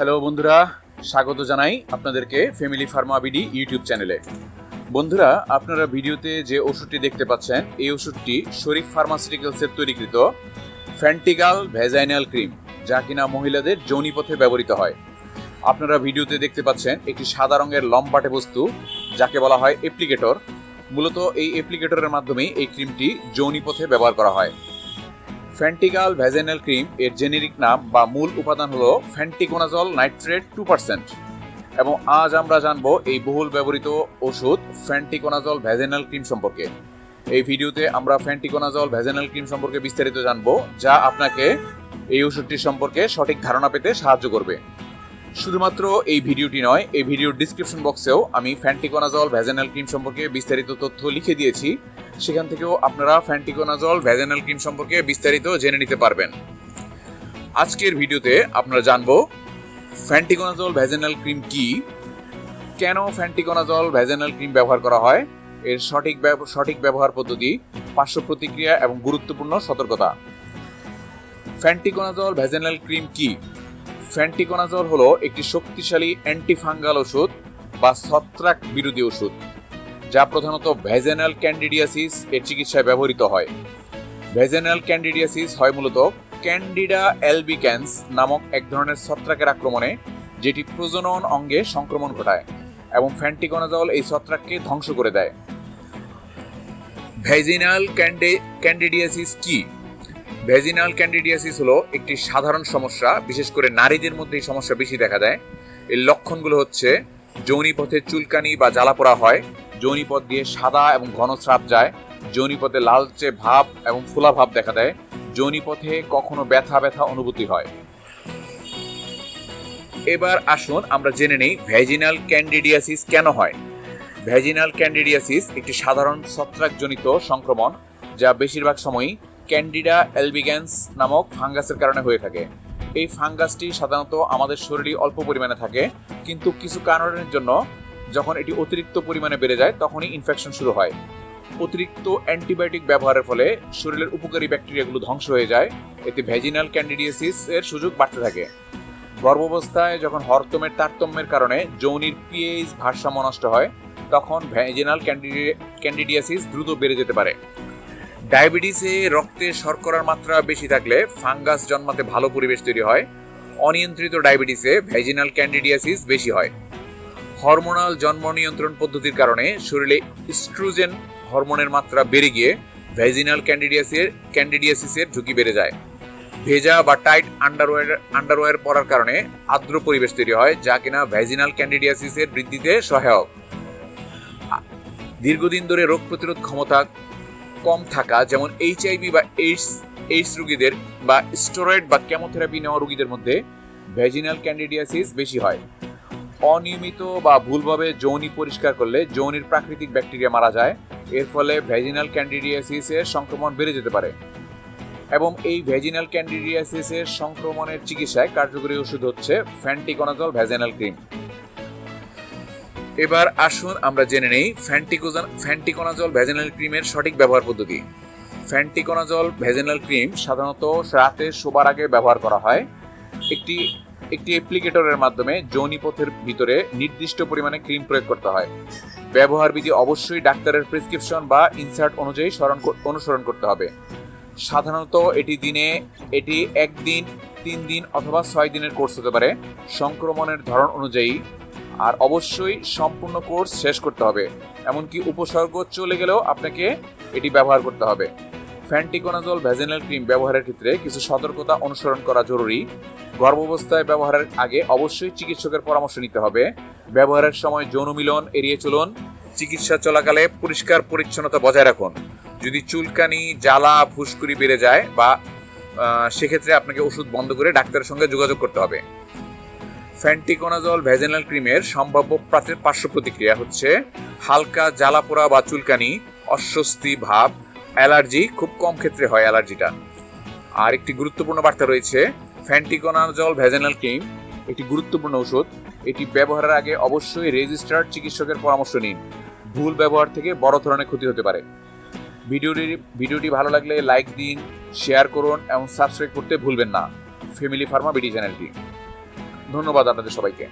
Hello বন্ধুরা, স্বাগত জানাই আপনাদেরকে ফ্যামিলি ফার্মা বিডি ইউটিউব চ্যানেলে বন্ধুরা, আপনারা ভিডিওতে যে ওষুধটি দেখতে পাচ্ছেন, এই ওষুধটি শরীফ ফার্মাসিউটিক্যালসের তৈরিকৃত ফ্যান্টিগাল ভেজাইনাল ক্রিম যা কিনা মহিলাদের যৌনিপথে ব্যবহৃত হয়। আপনারা ভিডিওতে দেখতে পাচ্ছেন একটি সাদা রঙের লম্বাটে বস্তু, যাকে বলা হয় অ্যাপ্লিকেটর মূলত এই অ্যাপ্লিকেটরের মাধ্যমেই এই ক্রিমটি যৌনিপথে ব্যবহার করা হয়। ফ্যান্টিগাল ভ্যাজেনাল ক্রিম এর জেনেরিক নাম বা মূল উপাদান হলো ফ্যান্টিকোনাজল নাইট্রেট টু পার্সেন্ট। এবং আজ আমরা জানব এই বহুল ব্যবহৃত ওষুধ ফ্যান্টিকোনাজল ভ্যাজেনাল ক্রিম সম্পর্কে। এই ভিডিওতে আমরা ফ্যান্টিকোনাজল ভ্যাজেনাল ক্রিম সম্পর্কে বিস্তারিত জানব, যা আপনাকে এই ওষুধটির সম্পর্কে সঠিক ধারণা পেতে সাহায্য করবে। শুধুমাত্র এই ভিডিওটি নয়, এই ভিডিওর ডিসক্রিপশন বক্সেও আমি ফ্যান্টিকোনাজল ভ্যাজেনাল ক্রিম সম্পর্কে বিস্তারিত তথ্য লিখে দিয়েছি। সেখান থেকেও আপনারা ফ্যান্টিকোনাজল ভ্যাজেনাল ক্রিম সম্পর্কে বিস্তারিত জেনে নিতে পারবেন। আজকের ভিডিওতে আপনারা জানব, ফ্যান্টিকোনাজল ভ্যাজেনাল ক্রিম কি? কেন ফ্যান্টিকোনাজল ভ্যাজেনাল ক্রিম ব্যবহার করা হয়? এর সঠিক সঠিক ব্যবহার পদ্ধতি, পার্শ্ব প্রতিক্রিয়া এবং গুরুত্বপূর্ণ সতর্কতা। ফ্যান্টিকোনাজল ভ্যাজেনাল ক্রিম কি? ফ্যান্টিকোনাজল হলো একটি শক্তিশালী অ্যান্টিফাঙ্গাল ওষুধ বা ছত্রাক বিরোধী ওষুধ। যা প্রধানত ভেজেনাল ক্যান্ডিডিয়াসিস এর চিকিৎসায় ব্যবহৃত হয়। ভেজেনাল ক্যান্ডিডিয়াসিস হয় মূলত ক্যান্ডিডা অ্যালবিক্যান্স নামক এক ধরনের ছত্রাকের আক্রমণে, যেটি প্রজনন অঙ্গে সংক্রমণ ঘটায় এবং ফ্যান্টিকোনাজল এই ছত্রাককে ধ্বংস করে দেয়। ভেজিনাল ক্যান্ডিডিয়াসিস কি? ভেজিনাল ক্যান্ডিডিয়াসিস হলো একটি সাধারণ সমস্যা, বিশেষ করে নারীদের মধ্যে এই সমস্যা বেশি দেখা দেয়। এর লক্ষণগুলো হচ্ছে, যৌনিপথে চুলকানি বা জ্বালাপোড়া হয় যৌনিপথ দিয়ে সাদা এবং ঘন স্রাব যায়। যৌনিপথে লালচে ভাব এবং ফোলা ভাব দেখা দেয়। যৌনিপথে কখনো ব্যথা ব্যথা অনুভূতি হয়। এবার আসুন আমরা জেনে নেই ভ্যাজিনাল ক্যান্ডিডিয়াসিস কেন হয়। ভ্যাজিনাল ক্যান্ডিডিয়াসিস একটি সাধারণ ছত্রাকজনিত সংক্রমণ যা বেশিরভাগ সময়ই ক্যান্ডিডা অ্যালবিগ্যান্স নামক ফাঙ্গাসের কারণে হয়ে থাকে। এই ফাঙ্গাসটি সাধারণত আমাদের শরীরে অল্প পরিমাণে থাকে, কিন্তু কিছু কারণের জন্য যখন এটি অতিরিক্ত পরিমাণে বেড়ে যায়, তখনই ইনফেকশন শুরু হয়। অতিরিক্ত অ্যান্টিবায়োটিক ব্যবহারের ফলে শরীরের উপকারী ব্যাকটেরিয়াগুলো ধ্বংস হয়ে যায়। এতে ভ্যাজিনাল ক্যান্ডিডিয়াসিস এর সুযোগ বাড়তে থাকে। গর্ভাবস্থায় যখন হরতমের তারতম্যের কারণে যৌনির পিএইচ ভারসাম্য নষ্ট হয়, তখন ভ্যাজিনাল ক্যান্ডিডিয়াসিস দ্রুত বেড়ে যেতে পারে। ডায়াবেটিসে রক্তে শর্করার মাত্রা বেশি থাকলে ফাঙ্গাস জন্মাতে ভালো পরিবেশ তৈরি হয়। অনিয়ন্ত্রিত ডায়াবেটিসে ভ্যাজিনাল ক্যান্ডিডিয়াসিস বেশি হয়। হরমোনাল জন্ম নিয়ন্ত্রণ পদ্ধতির কারণে শরীরে ইস্ট্রোজেন হরমোনের মাত্রা বেড়ে গিয়ে ভ্যাজিনাল ক্যান্ডিডিয়াসের ক্যান্ডিডিয়াসিসের ঝুঁকি বেড়ে যায়। ভেজা বা টাইট আন্ডারওয়্যার আন্ডারওয়্যার পরার কারণে আর্দ্র পরিবেশ তৈরি হয়, যা কিনা ভ্যাজিনাল ক্যান্ডিডিয়াসিসের বৃদ্ধিতে সহায়ক। দীর্ঘদিন ধরে রোগ প্রতিরোধ ক্ষমতা কম থাকা, যেমন এইচআইভি বা এইডস এইডস রোগীদের বা স্টেরয়েড বা কেমোথেরাপি নেওয়া রোগীদের মধ্যে ভ্যাজিনাল ক্যান্ডিডিয়াসিস বেশি হয়। অনিয়মিত বা ভুলভাবে যৌনি পরিষ্কার করলে যৌনির প্রাকৃতিক ব্যাকটেরিয়া মারা যায়। এর ফলে ভ্যাজিনাল ক্যান্ডিডিয়াসিসের সংক্রমণ বেড়ে যেতে পারে। এবং এই ভ্যাজিনাল ক্যান্ডিডিয়াসিসের সংক্রমণের চিকিৎসায় কার্যকরী ওষুধ হচ্ছে ফ্যান্টিকোনাজল ভ্যাজিনাল ক্রিম এবার আসুন আমরা জেনে নেই ফ্যান্টিকোজন ফ্যান্টিকোনাজল ভ্যাজিনাল ক্রিমের সঠিক ব্যবহার পদ্ধতি। ফ্যান্টিকোনাজল ভ্যাজিনাল ক্রিম সাধারণত রাতে শোবার আগে ব্যবহার করা হয়। একটি একটি অ্যাপ্লিকেটরের মাধ্যমে যৌনিপথের ভিতরে নির্দিষ্ট পরিমাণে ক্রিম প্রয়োগ করতে হয়। ব্যবহার বিধি অবশ্যই ডাক্তারের প্রেসক্রিপশন বা ইনসার্ট অনুযায়ী স্মরণ অনুসরণ করতে হবে। সাধারণত এটি দিনে, এটি একদিন, তিন দিন অথবা ছয় দিনের কোর্স হতে পারে। সংক্রমণের ধরন অনুযায়ী। আর অবশ্যই সম্পূর্ণ কোর্স শেষ করতে হবে। এমনকি উপসর্গ চলে গেলেও আপনাকে এটি ব্যবহার করতে হবে। ফ্যান্টিকোনাজল ভ্যাজিনাল ক্রিম ব্যবহারের ক্ষেত্রে কিছু সতর্কতা অনুসরণ করা জরুরি। গর্ভাবস্থায় ব্যবহারের আগে অবশ্যই চিকিৎসকের পরামর্শ নিতে হবে। ব্যবহারের সময় যৌন মিলন এড়িয়ে চলুন। চিকিৎসা চলাকালে পরিষ্কার পরিচ্ছন্নতা বজায় রাখুন। যদি চুলকানি, জ্বালা, ফুসকুড়ি বেড়ে যায় বা সেক্ষেত্রে আপনাকে ওষুধ বন্ধ করে ডাক্তারের সঙ্গে যোগাযোগ করতে হবে। ফ্যান্টিকোনাজল ভ্যাজিনাল ক্রিমের সম্ভাব্য পার্শ্ব প্রতিক্রিয়া হচ্ছে হালকা জ্বালা জ্বালাপোড়া বা চুলকানি, অস্বস্তি ভাব অ্যালার্জি, খুব কম ক্ষেত্রে হয় অ্যালার্জিটা। আর একটি গুরুত্বপূর্ণ বার্তা রয়েছে ফ্যান্টিকোনাজল ভ্যাজিনাল ক্রিম, একটি গুরুত্বপূর্ণ ওষুধ এটি ব্যবহারের আগে অবশ্যই রেজিস্টার্ড চিকিৎসকের পরামর্শ নিন। ভুল ব্যবহার থেকে বড় ধরনের ক্ষতি হতে পারে। ভিডিওটি ভিডিওটি ভালো লাগলে লাইক দিন, শেয়ার করুন এবং সাবস্ক্রাইব করতে ভুলবেন না। ফ্যামিলি ফার্মা বিডি চ্যানেলটি। ধন্যবাদ আপনাদের সবাইকে।